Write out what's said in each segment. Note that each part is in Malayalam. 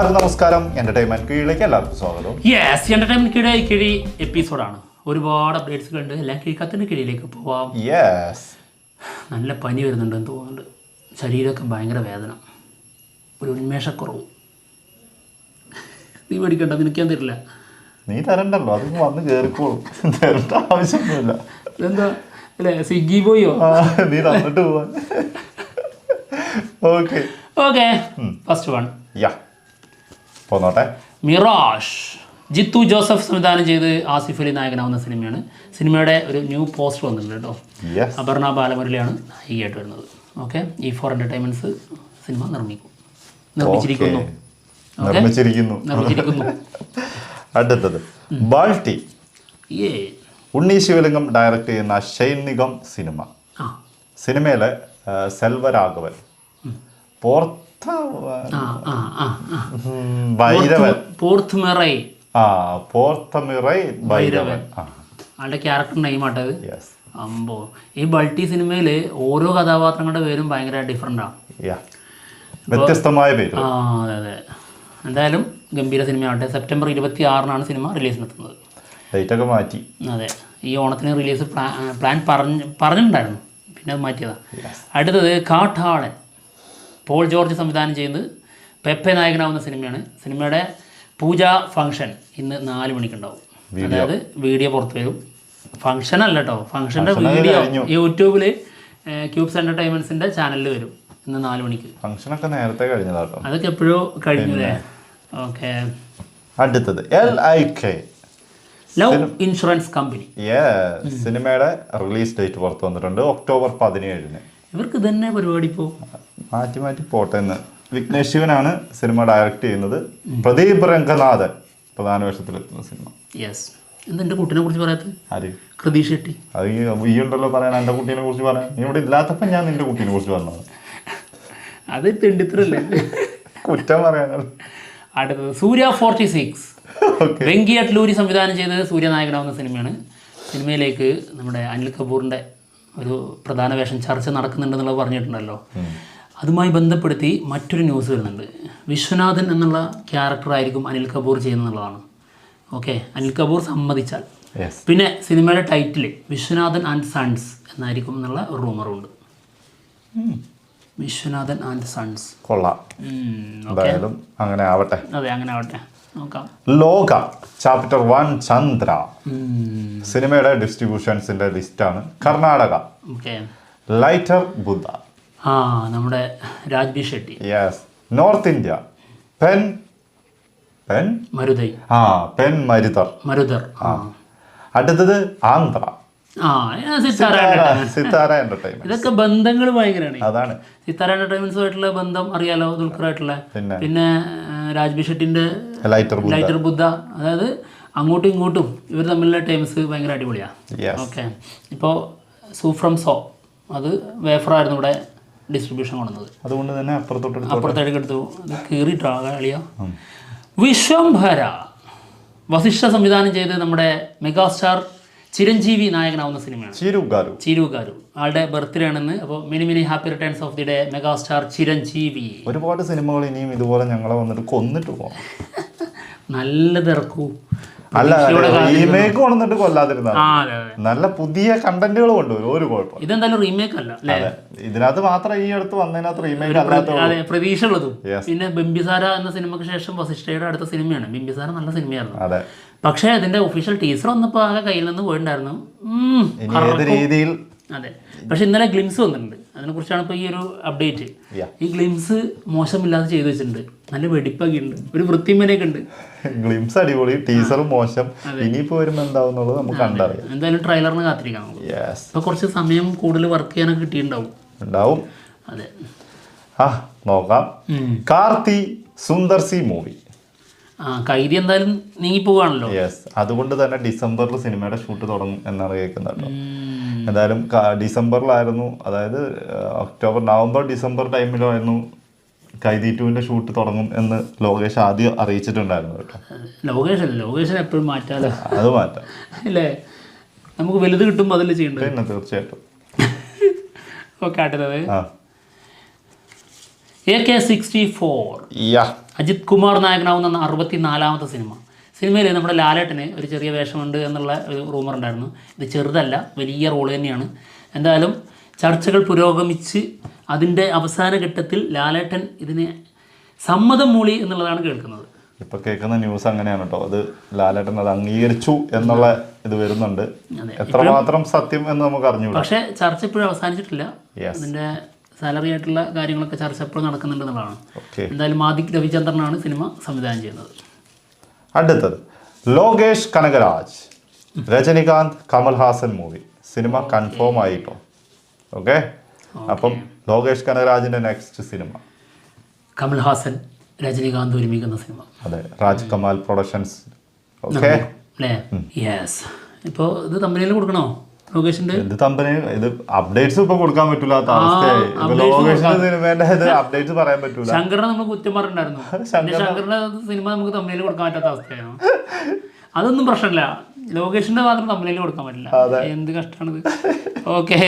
എല്ലാവർക്കും നമസ്കാരം. എന്റർടൈൻമെന്റ് കീഴിലേക്ക് എല്ലാവർക്കും സ്വാഗതം. യെസ് എന്റർടൈൻമെന്റ് കിഴി കിഴി എപ്പിസോഡാണ് ഒരുപാട് അപ്ഡേറ്റ്സ് ഉണ്ട്. എല്ലാം കീഴ്ക്കത്തിന്റെ കീഴിലേക്ക് പോവാം. യെസ് നല്ല പനി വരുന്നുണ്ടെന്ന് തോന്നുന്നുണ്ട്. ശരീരമൊക്കെ ഭയങ്കര വേദന. ഒരു ഉന്മേഷക്കുറവ്. നീ മേടിക്കണ്ട നിനക്കാൻ തരില്ല. നീ തരണ്ടല്ലോ. അത് വന്ന് കേറിക്കോളും തരേണ്ട ആവശ്യമൊന്നുമില്ല. എന്താ അല്ലേ സ്വിഗ്ഗി പോയോ? നീ തന്നിട്ട് പോവാൻ okay okay first one ya പോന്നോട്ടെ. Mirage. Jeethu Joseph സംവിധാനം ചെയ്ത് ആസിഫ് അലി നായകനാവുന്ന സിനിമയാണ്. സിനിമയുടെ ഒരു ന്യൂ പോസ്റ്റർ വന്നിട്ടുണ്ട് കേട്ടോ. അപർണ ബാലമുരളിയാണ് നായികയായിട്ട് വരുന്നത്. ഓക്കെ ഈ ഫോർ എന്റർടൈൻമെന്റ്സ് സിനിമ നിർമ്മിക്കും. നിർമ്മിച്ചിരിക്കുന്നു. നിർമ്മിച്ചിരിക്കുന്നു. നിർമ്മിച്ചിരിക്കുന്നു. അടുത്തത്. ബാൾട്ടി ഏ ഉണ്ണി ശിവലിംഗം ഡയറക്റ്റ് ചെയ്യുന്ന ഷൈനികം സിനിമ. സിനിമയിലെ സെൽവരാഘവൻ. പോർത്ത ആ ഭൈരവൻ. പോർത്തമിറൈ. ഭൈരവൻ. ആളുടെ ക്യാരക്ടർ യെസ് അമ്പോ. ഈ ബൾട്ടി സിനിമയിൽ ഓരോ കഥാപാത്രങ്ങളുടെ പേരും ഭയങ്കര ഡിഫറെന്റ് ആണ് വ്യത്യസ്തമായ പേര്. ആ അതെ അതെ. എന്തായാലും ഗംഭീര സിനിമയാവട്ടെ. സെപ്റ്റംബർ ഇരുപത്തി ആറിനാണ് സിനിമ റിലീസിനെത്തുന്നത്. ഡേറ്റ് ഒക്കെ മാറ്റി. അതെ. ഈ ഓണത്തിന് റിലീസ് പ്ലാൻ പ്ലാൻ പറഞ്ഞ് പറഞ്ഞിട്ടുണ്ടായിരുന്നു. പിന്നെ അത് മാറ്റിയതാണ് അടുത്തത് കാട്ടാളൻ പോൾ ജോർജ് സംവിധാനം ചെയ്യുന്നത് പെപ്പെ നായകനാവുന്ന സിനിമയാണ്. സിനിമയുടെ പൂജ ഫംഗ്ഷൻ ഇന്ന് നാല് മണിക്കുണ്ടാവും. അതായത് വീഡിയോ പുറത്തു വരും. ഫംഗ്ഷൻ അല്ല കേട്ടോ ഫംഗ്ഷന്റെ വീഡിയോ. യൂട്യൂബിൽ ക്യൂബ്സ് എന്റർടൈൻമെന്റ്സിന്റെ ചാനലിൽ വരും ഇന്ന് നാല് മണിക്ക്. ഫംഗ്ഷനൊക്കെ നേരത്തെ കഴിഞ്ഞതാട്ടോ അതൊക്കെ എപ്പോഴോ കഴിഞ്ഞു അല്ലേ? ഓക്കെ. അടുത്തത് L I K love insurance company. സിനിമയുടെ റിലീസ് ഡേറ്റ് പുറത്തു വന്നിട്ടുണ്ട് ഒക്ടോബർ പതിനേഴിന്. ഇവർക്ക് തന്നെ പരിപാടി ഇപ്പോൾ മാറ്റി മാറ്റി പോട്ടെ എന്ന്. വിഘ്നേഷ് ശിവനാണ് സിനിമ ഡയറക്റ്റ് ചെയ്യുന്നത്. പ്രദീപ് രംഗനാഥൻ പ്രധാന വേഷത്തിലെത്തുന്ന സിനിമ. യെസ് എന്താ എന്റെ കുട്ടിനെ കുറിച്ച് പറയാത്തത്? ആര്? കൃതി ഷെട്ടി. അത് ഈ ഉണ്ടല്ലോ പറയാൻ എന്റെ കുട്ടീനെ കുറിച്ച് പറയാൻ. നീ ഇവിടെ ഇല്ലാത്തപ്പോൾ ഞാൻ നിന്റെ കുട്ടീനെ കുറിച്ച് പറഞ്ഞത്. അത് തെണ്ടിത്തരല്ലേ? കുറ്റം പറയാനല്ലോ. അടുത്തത് Suriya forty six. Okay Venky Atluri സംവിധാനം ചെയ്തത് സൂര്യനായകനാവുന്ന സിനിമയാണ്. സിനിമയിലേക്ക് നമ്മുടെ അനിൽ കപൂറിന്റെ ഒരു പ്രധാന വേഷം ചർച്ച നടക്കുന്നുണ്ടെന്നുള്ളത് പറഞ്ഞിട്ടുണ്ടല്ലോ. അതുമായി ബന്ധപ്പെടുത്തി മറ്റൊരു ന്യൂസ് വരുന്നുണ്ട്. വിശ്വനാഥൻ എന്നുള്ള ക്യാരക്ടറായിരിക്കും അനിൽ കപൂർ ചെയ്യുന്നതാണ് ഓക്കെ അനിൽ കപൂർ സമ്മതിച്ചാൽ. പിന്നെ സിനിമയുടെ ടൈറ്റിൽ വിശ്വനാഥൻ ആൻഡ് സൺസ് എന്നായിരിക്കും എന്നുള്ള റൂമറുണ്ട് വിശ്വനാഥൻ ആൻഡ് സൺസ് കൊള്ളാം. എന്തായാലും അങ്ങനെ ആവട്ടെ. അതെ അങ്ങനെ ആവട്ടെ. ലോക ചാപ്റ്റർ വൺ ചന്ദ്ര. സിനിമയുടെ ഡിസ്ട്രിബ്യൂഷൻസിന്റെ ലിസ്റ്റാണ് കർണാടക. ലൈറ്റർ ബുദ്ധ ആ നമ്മുടെ Raj B Shetty. Yes north India pen pen മരുതൈ. ആ പെൻ മരുതർ. മരുതർ. ആ. അടുത്തത് ആന്ധ്ര. സിത്താര എന്റർടൈൻമെന്റ് ഇതൊക്കെ ബന്ധങ്ങൾ ഭയങ്കരമാണ് അതാണ്. സിത്താര എന്റർടൈൻമെന്റ്സുമായിട്ടുള്ള ബന്ധം അറിയാലോ ദുൽഖറായിട്ടുള്ള? പിന്നെ? രാജ്ബി ഷെട്ടിന്റെ ലൈറ്റർ ബുദ്ധ. അതായത് അങ്ങോട്ടും ഇങ്ങോട്ടും ഇവർ തമ്മിലുള്ള ടൈംസ് ഭയങ്കര അടിപൊളിയാ. ഓക്കെ ഇപ്പോൾ സൂഫ്രം സോ അത് വേഫറായിരുന്നു ഇവിടെ. ഡിസ്ട്രിബ്യൂഷൻ കൊണ്ടുവന്നത്. അതുകൊണ്ട് തന്നെ അപ്പുറത്തോട്ട് അപ്പുറത്തേക്ക് എടുത്തു. കീറിയിട്ടാ കളിയ വിശ്വംഭര വസിഷ്ഠ സംവിധാനം ചെയ്ത് നമ്മുടെ മെഗാസ്റ്റാർ ചിരഞ്ജീവി നായകനാവുന്ന സിനിമയാണ്. ചിരുഗാരു ചിരുഗാരു ആളുടെ ബർത്ത്ഡേ ആണെന്ന്. അപ്പോൾ many many happy returns of the day megastar Chiranjeevi. ഒരുപാട് സിനിമകൾ ഇനിയും ഇതുപോലെ ഞങ്ങളെ വന്നിട്ട് കൊന്നിട്ട് പോകാം നല്ലത് ഇറക്കൂ അല്ല റീമേക്ക് കൊണ്ടിട്ട് കൊല്ലാതിരുന്ന നല്ല പുതിയ കണ്ടന്റുകൾ കൊണ്ടുവരും ഒരു കുഴപ്പം ഇതെന്തായാലും റീമേക്ക് അല്ല ഇതിനകത്ത് മാത്രം ഈ അടുത്ത് വന്നതിനകത്ത് റീമേക്ക് അല്ലാത്ത പ്രതീക്ഷ ഉള്ളതും. പിന്നെ ബിംബിസാര എന്ന സിനിമയ്ക്ക് ശേഷം വസിഷ്ഠയുടെ അടുത്ത സിനിമയാണ്. ബിംബിസാര നല്ല സിനിമയായിരുന്നു. അതെ. പക്ഷേ അതിന്റെ ഒഫീഷ്യൽ ടീസർ വന്നപ്പോ ആകെ കയ്യിൽ നിന്ന് പോയിട്ടുണ്ടായിരുന്നു. രീതിയിൽ അതെ. പക്ഷെ ഇന്നലെ ഗ്ലിംസ് വന്നിട്ടുണ്ട്. അതിനെ കുറിച്ചാണ് ഇപ്പോൾ ഈ ഒരു അപ്ഡേറ്റ് ഈ ഗ്ലിംസ് മോശമില്ലാതെ ചെയ്തു വെച്ചിട്ടുണ്ട്. നല്ല വെടിപ്പൊക്കെ ഉണ്ട്. ഒരു വൃത്തിമനൊക്കെ ഉണ്ട്. ഗ്ലിംസ് അടിപൊളി ടീസർ മോശം. ഇനിയിപ്പോ വരുമ്പോ എന്താവുന്നുള്ളത് നമുക്ക് കണ്ടറിയാം. എന്തായാലും ട്രെയിലറിന് കാത്തിരിക്കാം നമുക്ക്. ഇപ്പോൾ കുറച്ച് സമയം കൂടുതൽ വർക്ക് ചെയ്യാനൊക്കെ കിട്ടിയിട്ടുണ്ടാവും. ഉണ്ടാവും. അതെ. ആ നോക്കാം. Karthi Sundar C movie. ആ കൈരി എന്തായാലും നീങ്ങി പോവാണല്ലോ യെസ് അതുകൊണ്ട് തന്നെ ഡിസംബറിൽ സിനിമയുടെ ഷൂട്ട് തുടങ്ങും എന്നാണ് കേൾക്കുന്നത്. എന്തായാലും ഡിസംബറിലായിരുന്നു. അതായത് ഒക്ടോബർ നവംബർ ഡിസംബർ ടൈമിലായിരുന്നു കൈതി ടുവിന്റെ ഷൂട്ട് തുടങ്ങും എന്ന് ലോകേഷ് ആദ്യം അറിയിച്ചിട്ടുണ്ടായിരുന്നു കേട്ടോ. ലോകേഷ് അല്ല ലോകേഷൻ എപ്പോഴും മാറ്റാലോ അത് മാറ്റാം. അല്ലേ? നമുക്ക് വലുത് കിട്ടുമ്പോൾ അതല്ലേ ചെയ്യണ്ടേ പിന്നെ തീർച്ചയായിട്ടും. ഓക്കെ അടുത്തത് ആ. A K sixty four. Ajith Kumar നായകനാവുന്ന അറുപത്തി നാലാമത്തെ സിനിമ. സിനിമയിൽ നമ്മുടെ ലാലേട്ടന് ഒരു ചെറിയ വേഷമുണ്ട് എന്നുള്ള ഒരു റൂമർ ഉണ്ടായിരുന്നു. ഇത് ചെറുതല്ല വലിയ റോൾ തന്നെയാണ്. എന്തായാലും ചർച്ചകൾ പുരോഗമിച്ച് അതിന്റെ അവസാന ഘട്ടത്തിൽ ലാലേട്ടൻ ഇതിന് സമ്മതം മൂളി എന്നുള്ളതാണ് കേൾക്കുന്നത്. ഇപ്പൊ കേൾക്കുന്ന ന്യൂസ് അങ്ങനെയാണ് കേട്ടോ അത് ലാലേട്ടൻ അത് അംഗീകരിച്ചു എന്നുള്ള ഇത് വരുന്നുണ്ട്. എത്രമാത്രം സത്യം എന്ന് നമുക്ക് അറിഞ്ഞു പക്ഷേ ചർച്ച ഇപ്പോഴും അവസാനിച്ചിട്ടില്ല. അതിന്റെ സാലറി ആയിട്ടുള്ള കാര്യങ്ങളൊക്കെ ചർച്ച എപ്പോഴും നടക്കുന്നുണ്ട് എന്നുള്ളതാണ്. എന്തായാലും ആദിക് രവിചന്ദ്രനാണ് സിനിമ സംവിധാനം ചെയ്യുന്നത്. അടുത്തത്. ലോകേഷ് കനകരാജ് രജനികാന്ത് കമൽഹാസൻ മൂവി സിനിമ കൺഫേം ആയിട്ടോ ഓക്കെ അപ്പം ലോകേഷ് കനകരാജിന്റെ നെക്സ്റ്റ് സിനിമ കമൽഹാസൻ രജനികാന്ത് ഒരുമിക്കുന്ന സിനിമ. അതെ രാജ്കമാൽ പ്രൊഡക്ഷൻസ് ഓക്കെ യെസ് ഇപ്പോൾ ഇത് കമ്പനിയിൽ കൊടുക്കണോ? ഇത് തമ്പനെ? ഇത് അപ്ഡേറ്റ്സ് ഇപ്പൊ കൊടുക്കാൻ അപ്ഡേറ്റ്സ് പറയാൻ പറ്റൂല. ശങ്കറിനെ നമ്മൾ കുറ്റം പറഞ്ഞിട്ടുണ്ടായിരുന്നു. പിന്നെ ശങ്കറിന്റെ സിനിമ നമുക്ക് തമ്പനിയിൽ കൊടുക്കാൻ പറ്റാത്ത അവസ്ഥയാണ് അതൊന്നും പ്രശ്നമില്ല. ലോകേഷിന്റെ മാത്രം തമ്പനിയിൽ കൊടുക്കാൻ പറ്റില്ല. എന്ത് കഷ്ടമാണിത് ഓക്കെ.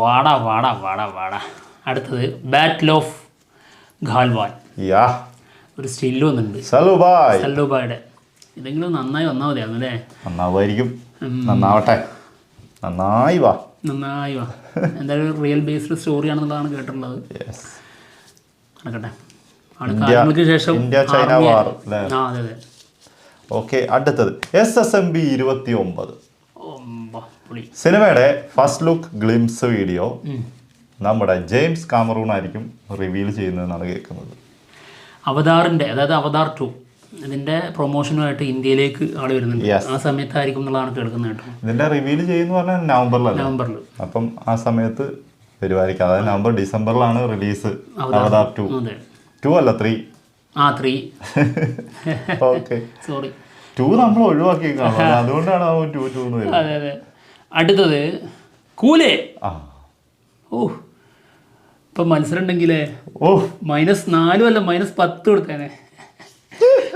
വാടാ വാടാ വാടാ വാടാ. അടുത്തത് ബാറ്റിൽ ഓഫ് ഖാൽവാൻ യാ. ഒരു സ്റ്റിൽ വന്നിട്ടുണ്ട്. സലു ബായ്. സല്ലോബായുടെ ഇതെങ്കിലും നന്നായി വന്നാൽ മതിയായിരുന്നു അല്ലേ? നന്നാവുമായിരിക്കും. നന്നാവട്ടെ. നന്നായി വാ. നന്നായി വാ. എന്തായാലും റിയൽ ബേസ്ഡ് സ്റ്റോറി ആണെന്നുള്ളതാണ് കേട്ടിട്ടുള്ളത്. നടക്കട്ടെ. കാലങ്ങൾക്ക് ശേഷം ഇന്ത്യ ചൈന വാർ? ആ അതെ അതെ. ഓക്കെ അടുത്തത്. എസ് എസ് എം ബി ഇരുപത്തി ഒമ്പത് സിനിമയുടെ ഫസ്റ്റ് ലുക്ക് ഗ്ലിംസ് വീഡിയോ നമ്മുടെ ജെയിംസ് കാമറൂൺ ആയിരിക്കും റിവീൽ ചെയ്യുന്നതെന്നാണ് കേൾക്കുന്നത്. അവതാറിന്റെ അതായത് അവതാർ ടു. ഇതിന്റെ പ്രൊമോഷനുമായിട്ട് ഇന്ത്യയിലേക്ക് ആൾ വരുന്നുണ്ട്. ആ സമയത്തായിരിക്കും എന്നുള്ളതാണ് കേൾക്കുന്നത് കേട്ടോ. ഇതിന്റെ റിവീൽ ചെയ്യുന്ന പറഞ്ഞാൽ നവംബറിലാണ് നവംബറിൽ അപ്പം ആ സമയത്ത് പരിപാടിക്ക് അതായത് നവംബർ ഡിസംബറിലാണ് റിലീസ് അവതാർ ടു ടു അല്ല ത്രീ ആ ത്രീ ഓക്കെ സോറി ടു നമ്മൾ ഒഴിവാക്കി കാണും അതുകൊണ്ടാണ് ടു ടു അതെ അതെ. അടുത്തത് കൂലേ. ഓ ഇപ്പൊ മത്സരം ഉണ്ടെങ്കിലേ ഓ മൈനസ് നാലും അല്ല മൈനസ് പത്ത് കൊടുത്തേനെ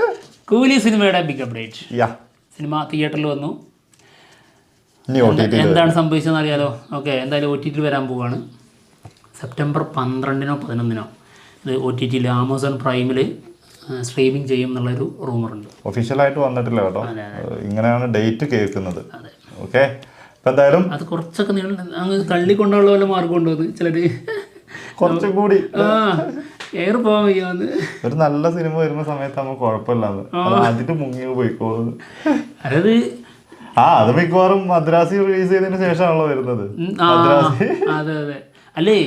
കൂലി സിനിമയുടെ ബിഗ് അപ്ഡേറ്റ് യാ. സിനിമ തിയേറ്ററിൽ വന്നു. എന്താണ് സംഭവിച്ചതെന്ന് അറിയാലോ ഓക്കെ എന്തായാലും ഒ ടി ടിയിൽ വരാൻ പോവാണ്. സെപ്റ്റംബർ പന്ത്രണ്ടിനോ പതിനൊന്നിനോ ഇത് ഒ ടി ടിയിൽ ആമസോൺ പ്രൈമിൽ സ്ട്രീമിംഗ് ചെയ്യും എന്നുള്ളൊരു റൂമറുണ്ട് ഒഫീഷ്യലായിട്ട് വന്നിട്ടില്ല കേട്ടോ. ഇങ്ങനെയാണ് ഡേറ്റ് കേൾക്കുന്നത്. അതെ. ഓക്കെ എന്തായാലും അത് കുറച്ചൊക്കെ നിങ്ങൾ അങ്ങ് തള്ളിക്കൊണ്ടുള്ള വല്ല മാർഗം ഉണ്ടോ അത്? ചിലർ കുറച്ചും കൂടി. എയർ പോകാൻ വയ്യാന്ന് ഒരു നല്ല സിനിമ വരുന്ന സമയത്ത് നമ്മൾ കുഴപ്പമില്ലാന്ന് അത്. അതിന്റെ മുങ്ങി പോയിക്കോന്ന് അതായത് ആ അത് മിക്കവാറും മദ്രാസി റിലീസ് ചെയ്തതിന് ശേഷമാണല്ലോ വരുന്നത്. അതെ അതെ. അല്ലേ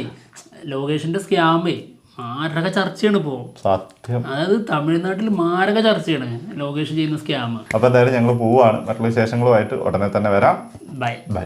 ലോകേഷിന്റെ സ്കാമേ മാരക ചർച്ചയാണ് ഇപ്പോ. സത്യം. അതായത് തമിഴ്നാട്ടിൽ മാരക ചർച്ചയാണ് ലോകേഷ് ചെയ്യുന്ന സ്കാം അപ്പൊ എന്തായാലും ഞങ്ങൾ പോവാണ്. മറ്റുള്ള വിശേഷങ്ങളുമായിട്ട് ഉടനെ തന്നെ വരാം. ബൈ. ബൈ.